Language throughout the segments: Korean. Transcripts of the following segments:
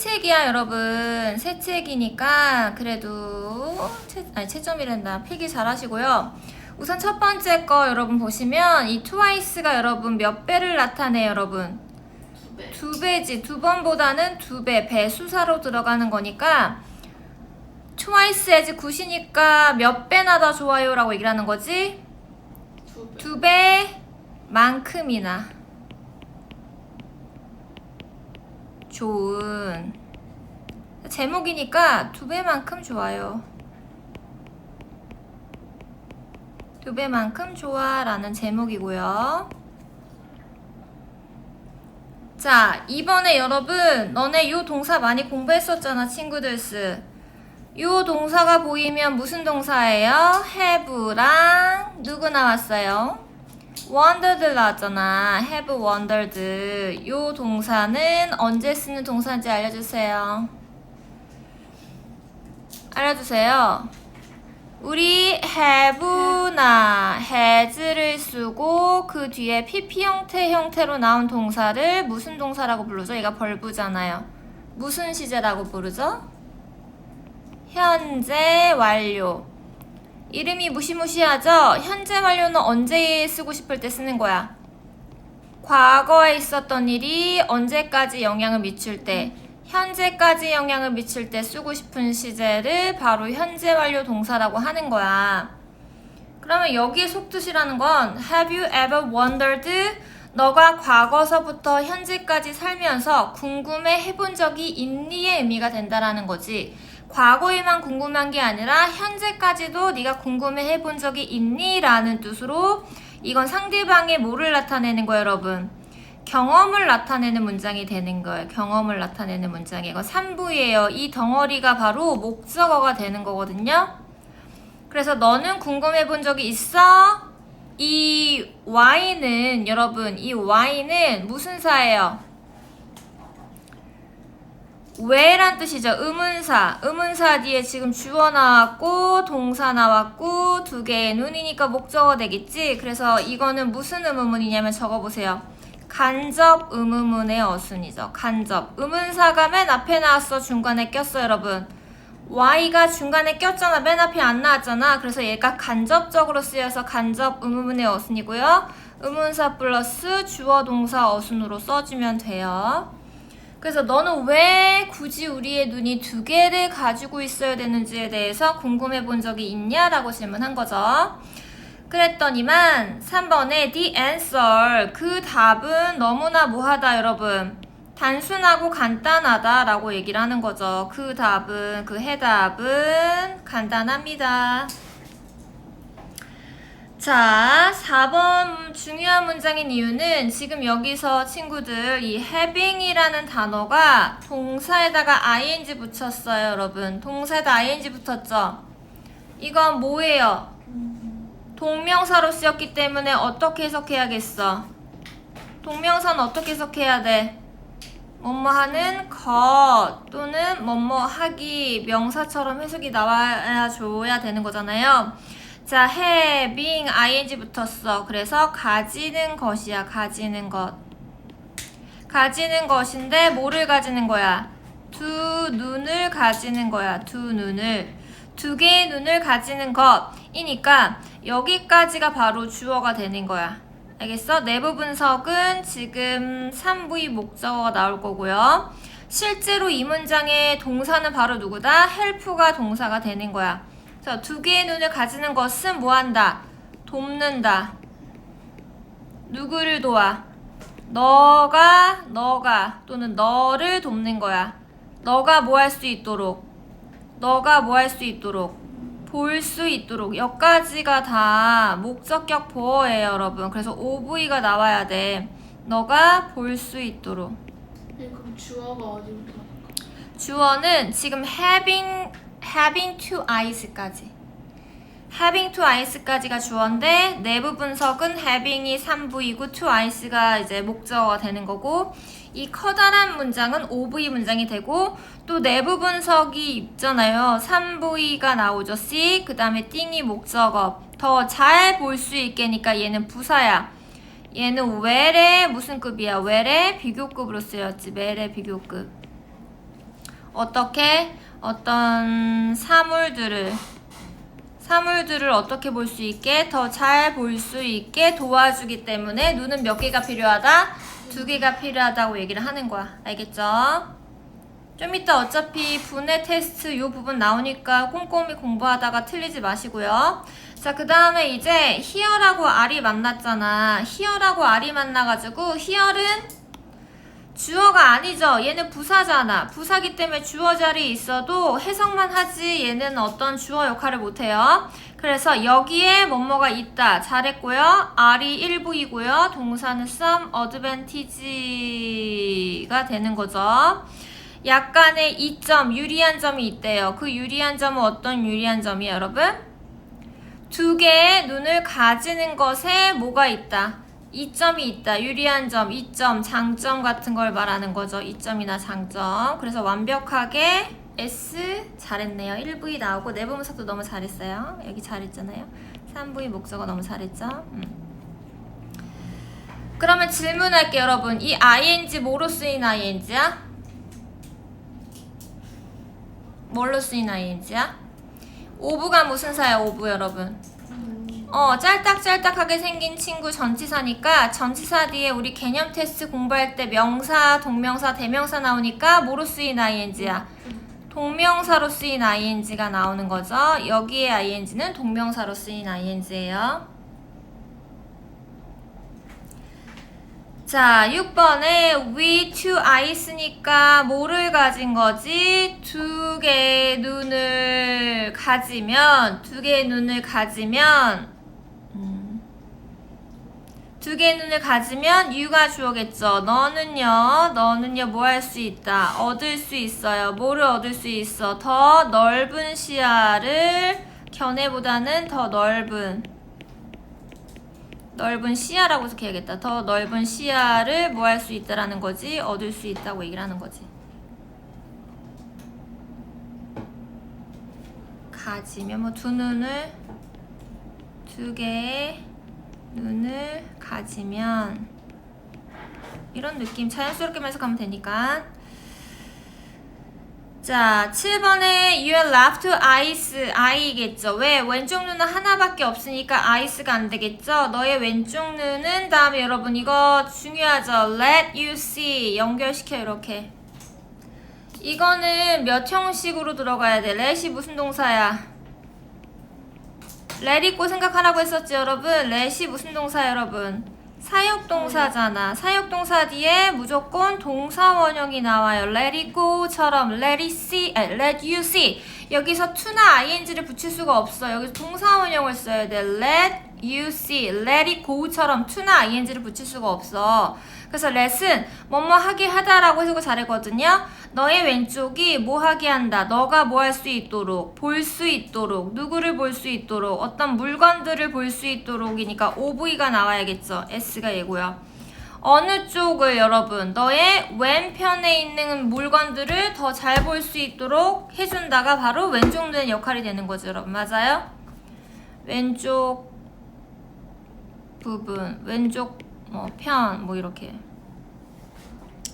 책이야 여러분. 새 책이니까 그래도 채, 아니 채점이란다. 필기 잘 하시고요. 우선 첫 번째 거 여러분 보시면 이 트와이스가 여러분 몇 배를 나타내 여러분? 두 배. 배지. 두 번보다는 두 배 배수사로 들어가는 거니까 트와이스 as 굿이니까 몇 배나 더 좋아요 라고 얘기를 하는 거지? 두 배. 두 배만큼이나 좋은 제목이니까 두 배만큼 좋아요. 두 배만큼 좋아라는 제목이고요. 자, 이번에 여러분, 너네 요 동사 많이 공부했었잖아, 친구들스. 요 동사가 보이면 무슨 동사예요? have랑 누구 나왔어요? Wondered 나왔잖아. have wondered. 요 동사는 언제 쓰는 동사인지 알려주세요. 알려주세요. 우리 have나 has를 쓰고 그 뒤에 pp 형태 형태로 나온 동사를 무슨 동사라고 부르죠? 얘가 벌부잖아요. 무슨 시제라고 부르죠? 현재 완료. 이름이 무시무시하죠? 현재 완료는 언제 쓰고 싶을 때 쓰는 거야? 과거에 있었던 일이 언제까지 영향을 미칠 때, 현재까지 영향을 미칠 때 쓰고 싶은 시제를 바로 현재 완료 동사라고 하는 거야. 그러면 여기에 속뜻이라는 건 Have you ever wondered? 너가 과거서부터 현재까지 살면서 궁금해 해본 적이 있니의 의미가 된다라는 거지. 과거에만 궁금한 게 아니라 현재까지도 네가 궁금해 해본 적이 있니 라는 뜻으로 이건 상대방의 뭐를 나타내는 거예요, 여러분. 경험을 나타내는 문장이 되는 거예요. 경험을 나타내는 문장이 이거 3부예요. 이 덩어리가 바로 목적어가 되는 거거든요. 그래서 너는 궁금해 본 적이 있어? 이 Y는 여러분 이 Y는 무슨 사예요? 왜란 뜻이죠. 의문사. 의문사 뒤에 지금 주어 나왔고 동사 나왔고 두 개의 눈이니까 목적어 되겠지. 그래서 이거는 무슨 의문문이냐면 적어보세요. 간접 의문문의 어순이죠. 간접. 의문사가 맨 앞에 나왔어. 중간에 꼈어 여러분. Y가 중간에 꼈잖아. 맨 앞에 안 나왔잖아. 그래서 얘가 간접적으로 쓰여서 간접 의문문의 어순이고요. 의문사 플러스 주어 동사 어순으로 써주면 돼요. 그래서 너는 왜 굳이 우리의 눈이 두 개를 가지고 있어야 되는지에 대해서 궁금해 본 적이 있냐 라고 질문한 거죠. 그랬더니만 3번에 the answer 그 답은 너무나 뭐하다 여러분. 단순하고 간단하다 라고 얘기를 하는 거죠. 그 답은 그 해답은 간단합니다. 자, 4번 중요한 문장인 이유는 지금 여기서 친구들 이 having이라는 단어가 동사에다가 ing 붙였어요, 여러분. 동사에다 ing 붙었죠? 이건 뭐예요? 동명사로 쓰였기 때문에 어떻게 해석해야겠어? 동명사는 어떻게 해석해야 돼? 뭐뭐 하는 것 또는 뭐뭐 하기 명사처럼 해석이 나와야 줘야 되는 거잖아요. 자, having ing 붙었어. 그래서 가지는 것이야. 가지는 것. 가지는 것인데 뭐를 가지는 거야? 두 눈을 가지는 거야. 두 눈을. 두 개의 눈을 가지는 것이니까 여기까지가 바로 주어가 되는 거야. 알겠어? 내부 분석은 지금 3부의 목적어가 나올 거고요. 실제로 이 문장의 동사는 바로 누구다? help가 동사가 되는 거야. 자, 두 개의 눈을 가지는 것은 뭐한다? 돕는다. 누구를 도와? 너가, 너가, 또는 너를 돕는 거야. 너가 뭐 할 수 있도록. 너가 뭐 할 수 있도록. 볼 수 있도록. 여기까지가 다 목적격 보어예요, 여러분. 그래서 OV가 나와야 돼. 너가 볼 수 있도록. 네, 그럼 주어가 어디부터? 주어는 지금 having having two eyes까지. having two eyes까지가 주어인데 내부 분석은 having이 3부이고 two eyes가 이제 목적어가 되는 거고 이 커다란 문장은 OV 문장이 되고 또 내부 분석이 있잖아요. 3V가 나오죠. C 그다음에 띵이 목적어. 더 잘 볼 수 있게니까 얘는 부사야. 얘는 where의 무슨 급이야? where의 비교급으로 쓰였지. where의 비교급. 어떻게 어떤 사물들을 사물들을 어떻게 볼 수 있게 더 잘 볼 수 있게 도와주기 때문에 눈은 몇 개가 필요하다? 두 개가 필요하다고 얘기를 하는 거야. 알겠죠? 좀 이따 어차피 분해 테스트 요 부분 나오니까 꼼꼼히 공부하다가 틀리지 마시고요. 자, 그 다음에 이제 here라고 R이 만났잖아. here라고 R이 만나가지고 here는 주어가 아니죠. 얘는 부사잖아. 부사기 때문에 주어 자리에 있어도 해석만 하지 얘는 어떤 주어 역할을 못해요. 그래서 여기에 뭐뭐가 있다. 잘했고요. R이 일부이고요. 동사는 some advantage가 되는 거죠. 약간의 이점, 유리한 점이 있대요. 그 유리한 점은 어떤 유리한 점이에요, 여러분? 두 개의 눈을 가지는 것에 뭐가 있다? 이점이 있다. 유리한 점, 이점, 장점 같은 걸 말하는 거죠. 이점이나 장점. 그래서 완벽하게 S 잘했네요. 1V 나오고 내부문석도 너무 잘했어요. 여기 잘했잖아요. 3V 목적어 너무 잘했죠? 음. 그러면 질문할게요, 여러분. 이 ing 뭐로 쓰인 ing야? 뭘로 쓰인 ing야? 오브가 무슨 사야, 오브 여러분? 어, 짤딱짤딱하게 생긴 친구 전치사니까 전치사 뒤에 우리 개념 테스트 공부할 때 명사, 동명사, 대명사 나오니까 뭐로 쓰인 ing야? 동명사로 쓰인 ing가 나오는 거죠. 여기에 ing는 동명사로 쓰인 ing예요. 자, 6번에 we two eyes니까 뭐를 가진 거지? 두 개의 눈을 가지면, 두 개의 눈을 가지면, 음, 두 개의 눈을 가지면 you가 주어겠죠. 너는요, 너는요, 뭐 할 수 있다? 얻을 수 있어요. 뭐를 얻을 수 있어? 더 넓은 시야를, 견해보다는 더 넓은, 넓은 시야라고 해석해야겠다. 더 넓은 시야를 뭐 할 수 있다라는 거지, 얻을 수 있다고 얘기를 하는 거지. 가지면 뭐 두 눈을 두 개의 눈을 가지면 이런 느낌 자연스럽게 해석하면 되니까. 자, 7번에 your left eyes, eye겠죠. 왜? 왼쪽 눈은 하나밖에 없으니까 eyes가 안 되겠죠. 너의 왼쪽 눈은 다음에 여러분 이거 중요하죠. let you see 연결시켜 이렇게. 이거는 몇 형식으로 들어가야 돼? let이 무슨 동사야? Let 있고 생각하라고 했었지 여러분. let이 무슨 동사 여러분? 사역동사잖아. 사역동사 뒤에 무조건 동사 원형이 나와요. let it go처럼 let it see, let you see. 여기서 to나 ing를 붙일 수가 없어. 여기서 동사 원형을 써야 돼. let you see, let it go처럼 to나 ing를 붙일 수가 없어. 그래서 let은 뭐뭐 하게 하다라고 해석을 잘했거든요. 너의 왼쪽이 뭐 하게 한다. 너가 뭐 할 수 있도록, 볼 수 있도록, 누구를 볼 수 있도록, 어떤 물건들을 볼 수 있도록이니까 OV가 나와야겠죠. S가 얘고요. 어느 쪽을 여러분 너의 왼편에 있는 물건들을 더 잘 볼 수 있도록 해준다가 바로 왼쪽 눈의 역할이 되는 거죠 여러분 맞아요? 왼쪽 부분 왼쪽 뭐편뭐 이렇게.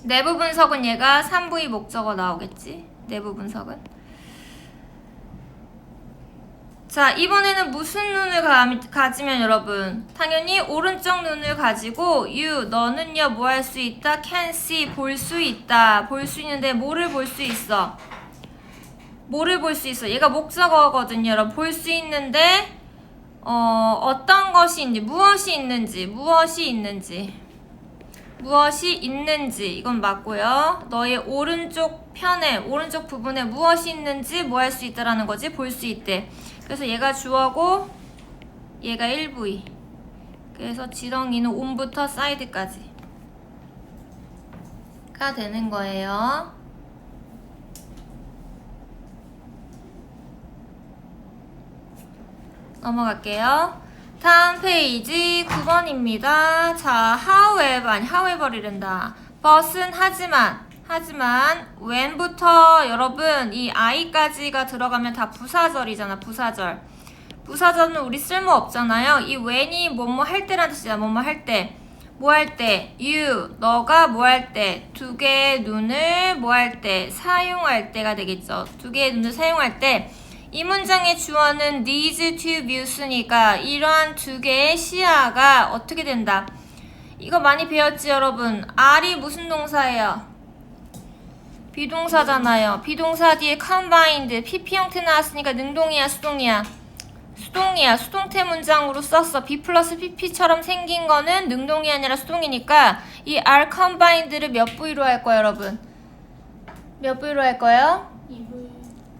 내부 분석은 얘가 3부의 목적어 나오겠지? 내부 분석은? 자 이번에는 무슨 눈을 가, 가지면 여러분? 당연히 오른쪽 눈을 가지고 you 너는요 뭐 할 수 있다? can see 볼 수 있다. 볼 수 있는데 뭐를 볼 수 있어? 뭐를 볼 수 있어? 얘가 목적어거든요 여러분. 볼 수 있는데 어 어떤 것이 있는지 무엇이 있는지 무엇이 있는지 무엇이 있는지 이건 맞고요. 너의 오른쪽 편에 오른쪽 부분에 무엇이 있는지 뭐 할 수 있다라는 거지 볼 수 있대. 그래서 얘가 주어고 얘가 1부위. 그래서 지렁이는 온부터 사이드까지 가 되는 거예요. 넘어갈게요. 다음 페이지 9번입니다. 자, however, 아니, however이란다. but은 하지만, 하지만, when부터 여러분, 이 i까지가 들어가면 다 부사절이잖아, 부사절. 부사절은 우리 쓸모 없잖아요. 이 when이 뭐뭐 할 때라는 뜻이야, 뭐뭐 할 때. 뭐 할 때? you 너가 뭐 할 때? 두 개의 눈을 뭐 할 때? 사용할 때가 되겠죠. 두 개의 눈을 사용할 때 이 문장의 주어는 these two views니까 이러한 두 개의 시야가 어떻게 된다? 이거 많이 배웠지 여러분? R이 무슨 동사예요? 비동사잖아요. 비동사 뒤에 combined, PP 형태 나왔으니까 능동이야, 수동이야? 수동이야. 수동태 문장으로 썼어. B 플러스 PP처럼 생긴 거는 능동이 아니라 수동이니까 이 R combined를 몇 부위로 할 거예요, 여러분? 몇 부위로 할 거예요? 2부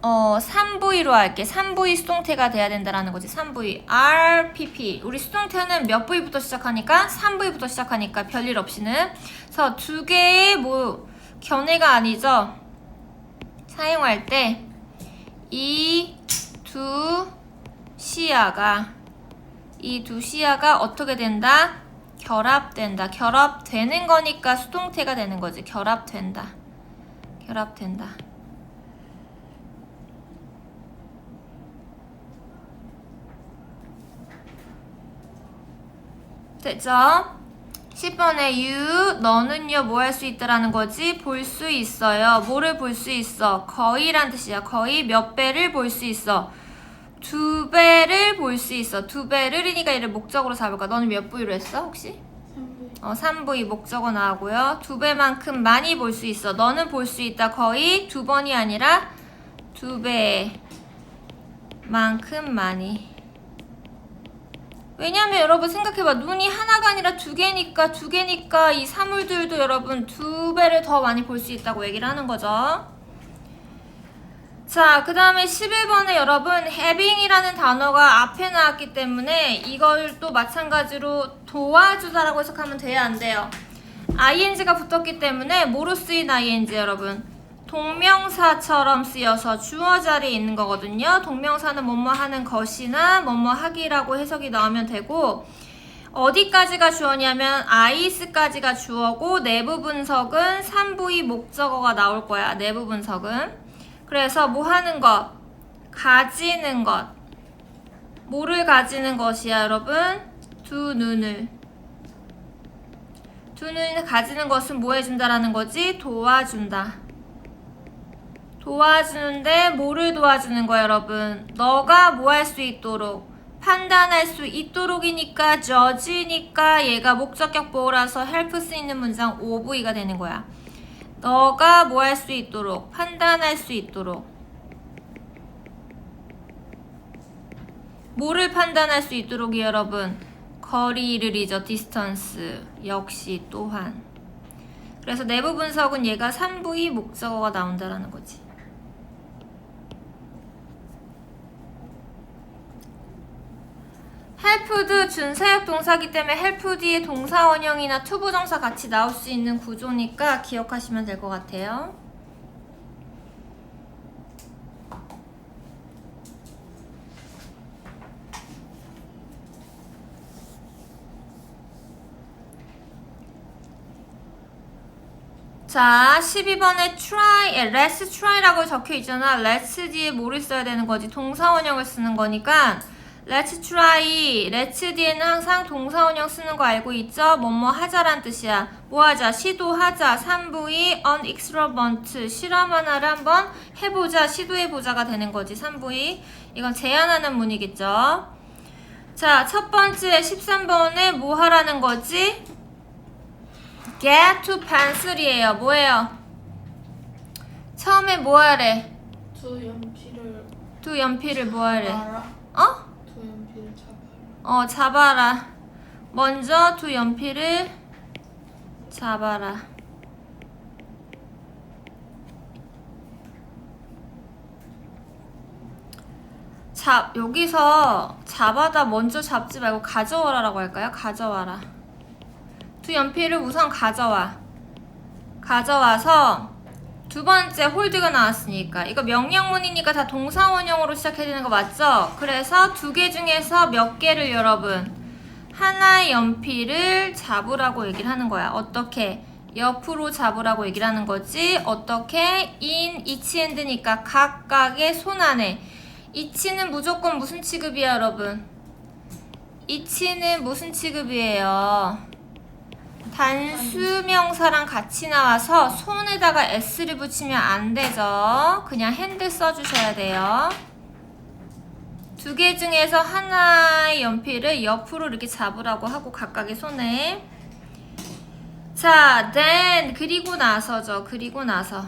어, 3부위로 할게. 3부위 수동태가 돼야 된다라는 거지. 3부위. RPP. 우리 수동태는 몇 부위부터 시작하니까? 3부위부터 시작하니까 별일 없이는. 그래서 두 개의 뭐 견해가 아니죠. 사용할 때 이 두 시야가 이 두 시야가 어떻게 된다? 결합된다. 결합되는 거니까 수동태가 되는 거지. 결합된다. 결합된다. 됐죠? 10번에 you 너는요 뭐 할 수 있다라는 거지? 볼 수 있어요. 뭐를 볼 수 있어? 거의란 뜻이야. 거의 몇 배를 볼 수 있어? 두 배를 볼 수 있어. 두 배를이니까 얘를 목적으로 잡을까? 너는 몇 부위로 했어 혹시? 3부 어 3부위 목적어 나오고요. 두 배만큼 많이 볼 수 있어. 너는 볼 수 있다. 거의 두 번이 아니라 두 배만큼 많이 왜냐면 여러분 생각해봐 눈이 하나가 아니라 두 개니까 두 개니까 이 사물들도 여러분 두 배를 더 많이 볼 수 있다고 얘기를 하는 거죠 자, 그 다음에 11번에 여러분 having이라는 단어가 앞에 나왔기 때문에 이걸 또 마찬가지로 도와주다라고 해석하면 돼야 안 돼요. ing가 붙었기 때문에 뭐로 쓰인 ing 여러분? 동명사처럼 쓰여서 주어 자리에 있는 거거든요. 동명사는 뭐뭐 하는 것이나 뭐뭐 하기라고 해석이 나오면 되고 어디까지가 주어냐면 is까지가 주어고 내부 분석은 3부위 목적어가 나올 거야. 내부 분석은. 그래서 뭐 하는 것? 가지는 것. 뭐를 가지는 것이야, 여러분? 두 눈을. 두 눈을 가지는 것은 뭐 해준다라는 거지? 도와준다. 도와주는데 뭐를 도와주는 거야, 여러분? 너가 뭐 할 수 있도록 판단할 수 있도록이니까 judge니까 얘가 목적격 보호라서 help 쓰 있는 문장 OV가 되는 거야. 너가 뭐 할 수 있도록 판단할 수 있도록 뭐를 판단할 수 있도록이 여러분 거리를이죠 distance 역시 또한 그래서 내부 분석은 얘가 3부의 목적어가 나온다라는 거지 헬프드 준사역 동사기 때문에 헬프드의 동사 원형이나 투부정사 같이 나올 수 있는 구조니까 기억하시면 될 것 같아요. 자, 12번에 try, 예, let's try라고 적혀 있잖아. let's 뒤에 뭐를 써야 되는 거지? 동사 원형을 쓰는 거니까 let's try, let's 뒤에는 항상 동사 원형 쓰는 거 알고 있죠? 뭐뭐 하자란 뜻이야. 뭐 하자? 시도하자. 3부의 unexperiment, 실험 하나를 한번 해보자, 시도해보자가 되는 거지. 3부의. 이건 제안하는 문이겠죠? 자, 첫 번째 13번에 뭐 하라는 거지? get to pencil이에요. 뭐예요? 처음에 뭐 하래? 두 연필을 두 연필을 뭐 하래? 알아? 어? 어, 잡아라. 먼저 두 연필을 잡아라. 잡, 여기서 잡아다 먼저 잡지 말고 가져와라 라고 할까요? 가져와라. 두 연필을 우선 가져와. 가져와서 두 번째 홀드가 나왔으니까 이거 명령문이니까 다 동사원형으로 시작해야 되는 거 맞죠? 그래서 두 개 중에서 몇 개를 여러분 하나의 연필을 잡으라고 얘기를 하는 거야. 어떻게? 옆으로 잡으라고 얘기를 하는 거지. 어떻게? each hand니까 각각의 손 안에 each는 무조건 무슨 취급이야, 여러분? each는 무슨 취급이에요? 단수명사랑 같이 나와서 손에다가 s를 붙이면 안 되죠. 그냥 핸드 써주셔야 돼요. 두 개 중에서 하나의 연필을 옆으로 이렇게 잡으라고 하고 각각의 손에 자, then 그리고 나서죠. 그리고 나서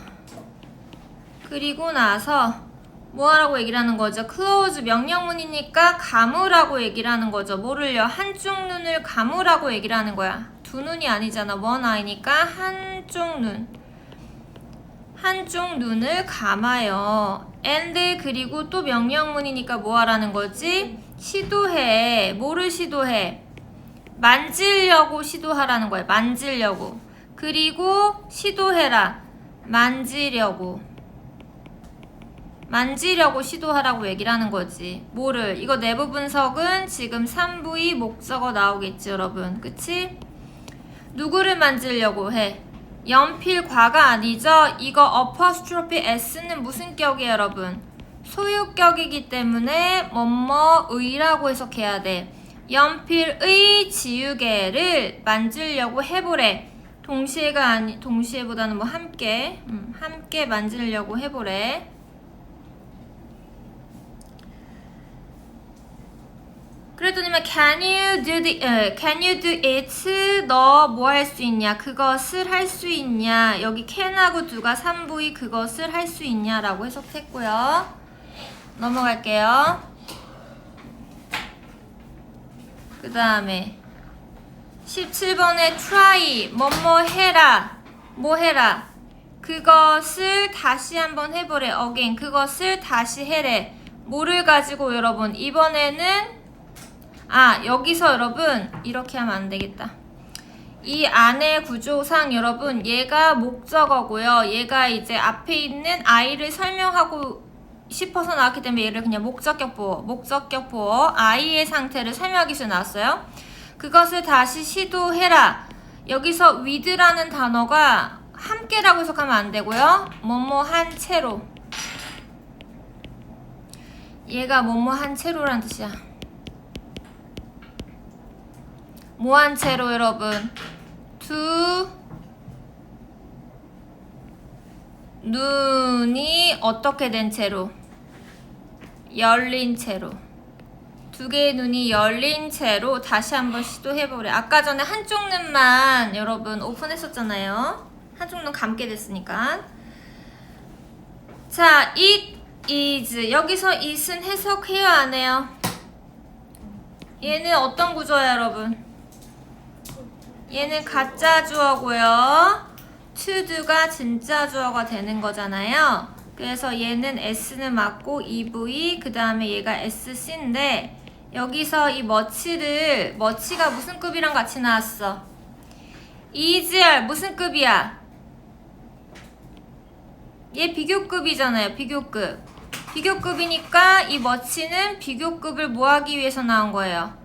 그리고 나서 뭐 하라고 얘기를 하는 거죠? close 명령문이니까 감으라고 얘기를 하는 거죠. 뭐를요? 한쪽 눈을 감으라고 얘기를 하는 거야. 두 눈이 아니잖아. one eye니까 한쪽 눈. 한쪽 눈을 감아요. and 그리고 또 명령문이니까 뭐 하라는 거지? 시도해. 뭐를 시도해? 만지려고 시도하라는 거예요. 만지려고. 그리고 시도해라. 만지려고. 만지려고 시도하라고 얘기를 하는 거지. 뭐를? 이거 내부 분석은 지금 3부의 목적어 나오겠지, 여러분. 그치? 누구를 만지려고 해? 연필 과가 아니죠? 이거 어퍼스트로피 S는 무슨 격이에요, 여러분? 소유격이기 때문에 뭐뭐의라고 해석해야 돼. 연필의 지우개를 만지려고 해보래. 동시에가 아니 동시에보다는 뭐 함께 음, 함께 만지려고 해보래. 그랬더니만 can you do the 에, can you do it? 너 뭐 할 수 있냐? 그것을 할 수 있냐? 여기 can하고 do가 3부의 그것을 할 수 있냐라고 해석했고요. 넘어갈게요. 그 다음에 17번에 try 뭐뭐 해라 뭐 해라. 그것을 다시 한번 해보래. Again 그것을 다시 해래. 뭐를 가지고 여러분? 이번에는 아 여기서 여러분 이렇게 하면 안 되겠다. 이 안의 구조상 여러분 얘가 목적어고요. 얘가 이제 앞에 있는 아이를 설명하고 싶어서 나왔기 때문에 얘를 그냥 목적격 보어 목적격 보어 아이의 상태를 설명하기 위해서 나왔어요. 그것을 다시 시도해라. 여기서 with라는 단어가 함께라고 해석하면 안 되고요. 뭐뭐 한 채로. 얘가 뭐뭐 한 채로란 뜻이야 뭐한 채로 여러분. 두 눈이 어떻게 된 채로? 열린 채로. 두 개의 눈이 열린 채로 다시 한번 시도해보래. 아까 전에 한쪽 눈만 여러분 오픈했었잖아요. 한쪽 눈 감게 됐으니까. 자 it is. 여기서 it은 해석해요 안 해요. 얘는 어떤 구조야 여러분 얘는 가짜 주어고요. to do가 진짜 주어가 되는 거잖아요. 그래서 얘는 s는 맞고 EV 그 다음에 얘가 SC인데 여기서 이 머치를 머치가 무슨 급이랑 같이 나왔어? EGR 무슨 급이야? 얘 비교급이잖아요. 비교급. 비교급이니까 이 머치는 비교급을 뭐 하기 위해서 나온 거예요?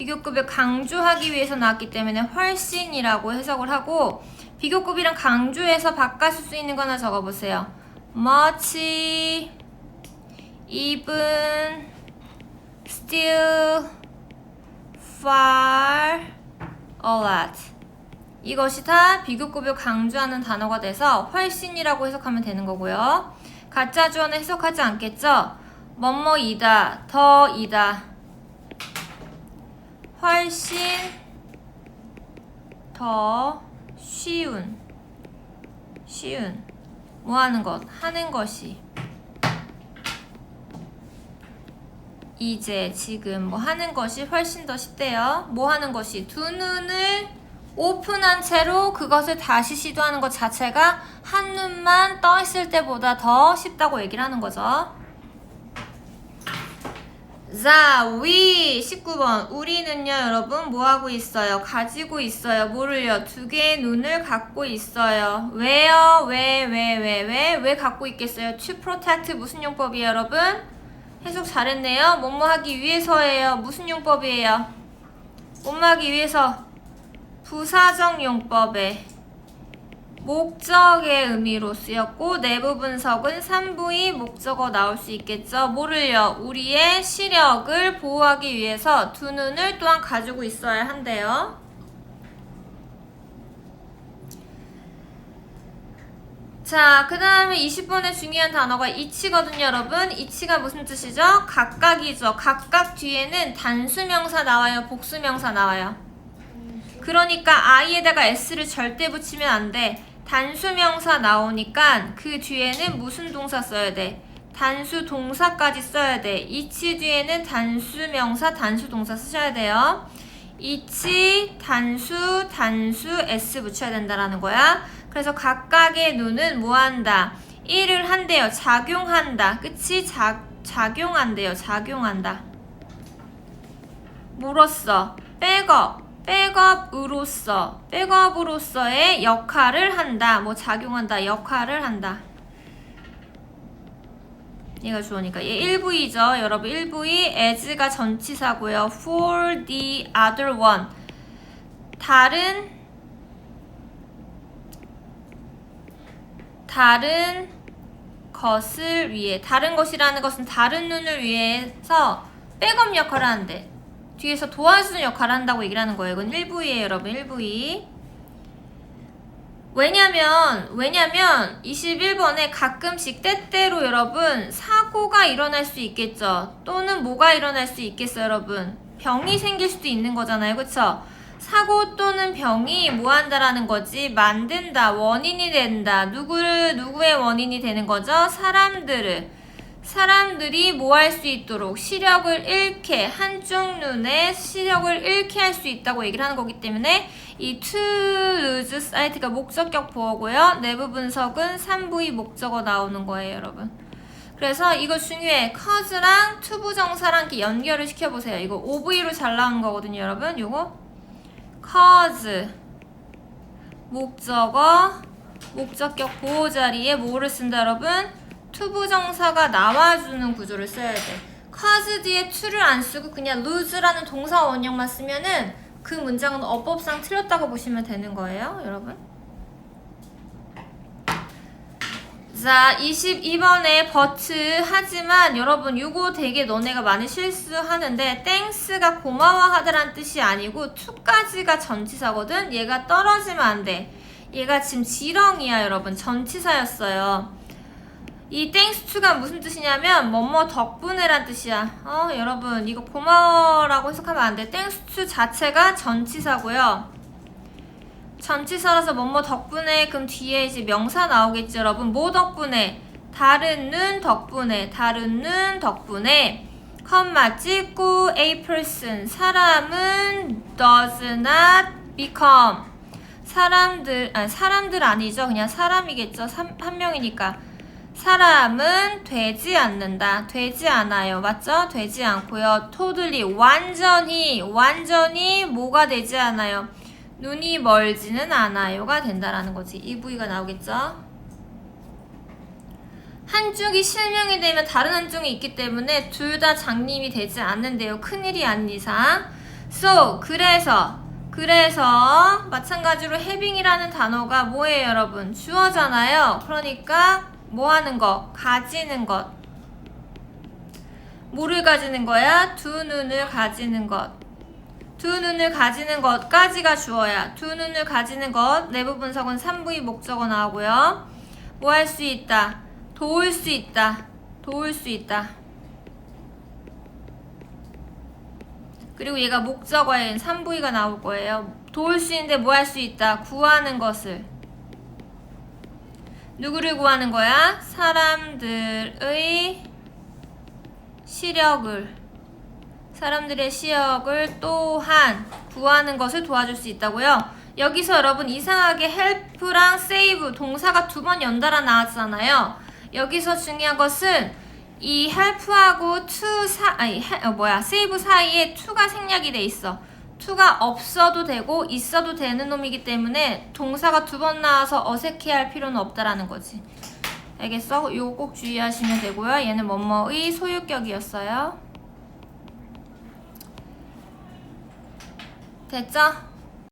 비교급을 강조하기 위해서 나왔기 때문에 훨씬이라고 해석을 하고 비교급이랑 강조해서 바꿔쓸 수 있는 거 하나 적어보세요. much, even, still, far, a lot. 이것이 다 비교급을 강조하는 단어가 돼서 훨씬이라고 해석하면 되는 거고요. 가짜 주어는 해석하지 않겠죠? 뭐뭐이다, 더이다. 훨씬 더 쉬운 쉬운 뭐 하는 것 하는 것이 이제 지금 뭐 하는 것이 훨씬 더 쉽대요. 뭐 하는 것이? 두 눈을 오픈한 채로 그것을 다시 시도하는 것 자체가 한 눈만 떠 있을 때보다 더 쉽다고 얘기를 하는 거죠 자, we 19번. 우리는요, 여러분, 뭐 하고 있어요? 가지고 있어요. 뭐를요? 두 개의 눈을 갖고 있어요. 왜요? 왜, 왜, 왜, 왜? 왜 갖고 있겠어요? to protect 무슨 용법이에요, 여러분? 해석 잘했네요. 뭐뭐 하기 위해서예요. 무슨 용법이에요? 뭐뭐 하기 위해서. 부사적 용법에 목적의 의미로 쓰였고 내부 분석은 3부의 목적어 나올 수 있겠죠. 모를요. 우리의 시력을 보호하기 위해서 두 눈을 또한 가지고 있어야 한대요. 자, 그 다음에 20번의 중요한 단어가 이치거든요, 여러분. 이치가 무슨 뜻이죠? 각각이죠. 각각 뒤에는 단수명사 나와요, 복수명사 나와요. 그러니까 I에다가 S를 절대 붙이면 안 돼. 단수 명사 나오니까 그 뒤에는 무슨 동사 써야 돼? 단수 동사까지 써야 돼. 이치 뒤에는 단수 명사, 단수 동사 쓰셔야 돼요. 이치, 단수, 단수, S 붙여야 된다라는 거야. 그래서 각각의 눈은 뭐 한다? 일을 한대요. 작용한다. 그치? 작, 작용한대요. 작용한다. 뭐로써? 백업. 백업으로서. 백업으로서의 역할을 한다. 뭐 작용한다. 역할을 한다. 얘가 주어니까 얘 1부이죠. 여러분 1부이 as가 전치사고요. for the other one. 다른 다른 것을 위해 다른 것이라는 것은 다른 눈을 위해서 백업 역할을 하는데 뒤에서 도와주는 역할을 한다고 얘기를 하는 거예요. 이건 1부이에요, 여러분. 1부이. 왜냐면 왜냐면 21번에 가끔씩 때때로 여러분 사고가 일어날 수 있겠죠. 또는 뭐가 일어날 수 있겠어요, 여러분. 병이 생길 수도 있는 거잖아요. 그쵸? 사고 또는 병이 뭐 한다라는 거지? 만든다, 원인이 된다. 누구를, 누구의 원인이 되는 거죠? 사람들을. 사람들이 뭐 할 수 있도록 시력을 잃게, 한쪽 눈에 시력을 잃게 할 수 있다고 얘기를 하는 거기 때문에 이 to lose sight가 목적격 보어고요. 내부 분석은 3부의 목적어 나오는 거예요, 여러분. 그래서 이거 중요해. cause랑 to 부정사랑 이렇게 연결을 시켜보세요. 이거 OV로 잘 나오는 거거든요, 여러분. 요거 cause 목적어 목적격 보호 자리에 뭐를 쓴다 여러분? To 부정사가 나와주는 구조를 써야 돼. cause 뒤에 to를 안 쓰고 그냥 lose라는 동사 원형만 쓰면은 그 문장은 어법상 틀렸다고 보시면 되는 거예요, 여러분. 자, 22번에 but 하지만 여러분 요거 되게 너네가 많이 실수하는데 땡스가 고마워하다란 뜻이 아니고 to까지가 전치사거든. 얘가 떨어지면 안 돼. 얘가 지금 지렁이야, 여러분. 전치사였어요. 이 땡스 투가 무슨 뜻이냐면 뭐뭐 덕분에란 뜻이야. 어, 여러분 이거 고마워라고 해석하면 안 돼. 투 자체가 전치사고요. 전치사라서 뭐뭐 덕분에 그럼 뒤에 이제 명사 나오겠죠, 여러분. 뭐 덕분에? 다른 눈 덕분에, 다른 눈 덕분에. 컴마 찍고 a person 사람은 does not become 사람들 아니 사람들 아니죠 그냥 사람이겠죠 삼- 한 명이니까 사람은 되지 않는다 되지 않아요 맞죠 되지 않고요 totally 완전히 완전히 뭐가 되지 않아요 눈이 멀지는 않아요가 된다라는 거지 이 부위가 나오겠죠 한쪽이 실명이 되면 다른 한쪽이 있기 때문에 둘 다 장님이 되지 않는데요. 큰일이 아닌 이상. So, 그래서, 그래서, 마찬가지로 having이라는 단어가 뭐예요, 여러분? 주어잖아요. 그러니까, 뭐 하는 거? 가지는 것. 뭐를 가지는 거야? 두 눈을 가지는 것. 두 눈을 가지는 것까지가 주어야. 두 눈을 가지는 것. 내부 분석은 3부의 목적어 나오고요. 뭐 할 수 있다? 도울 수 있다. 도울 수 있다. 그리고 얘가 목적어인 3부위가 나올 거예요. 도울 수 있는데 뭐 할 수 있다? 구하는 것을. 누구를 구하는 거야? 사람들의 시력을. 사람들의 시력을 또한 구하는 것을 도와줄 수 있다고요. 여기서 여러분 이상하게 help랑 save 동사가 두 번 연달아 나왔잖아요. 여기서 중요한 것은 이 help하고 to 사 아니 해- 어, 뭐야 save 사이에 to가 생략이 돼 있어. To가 없어도 되고 있어도 되는 놈이기 때문에 동사가 두 번 나와서 어색해할 필요는 없다라는 거지. 알겠어? 이거 꼭 주의하시면 되고요. 얘는 뭐뭐의 소유격이었어요. 됐죠?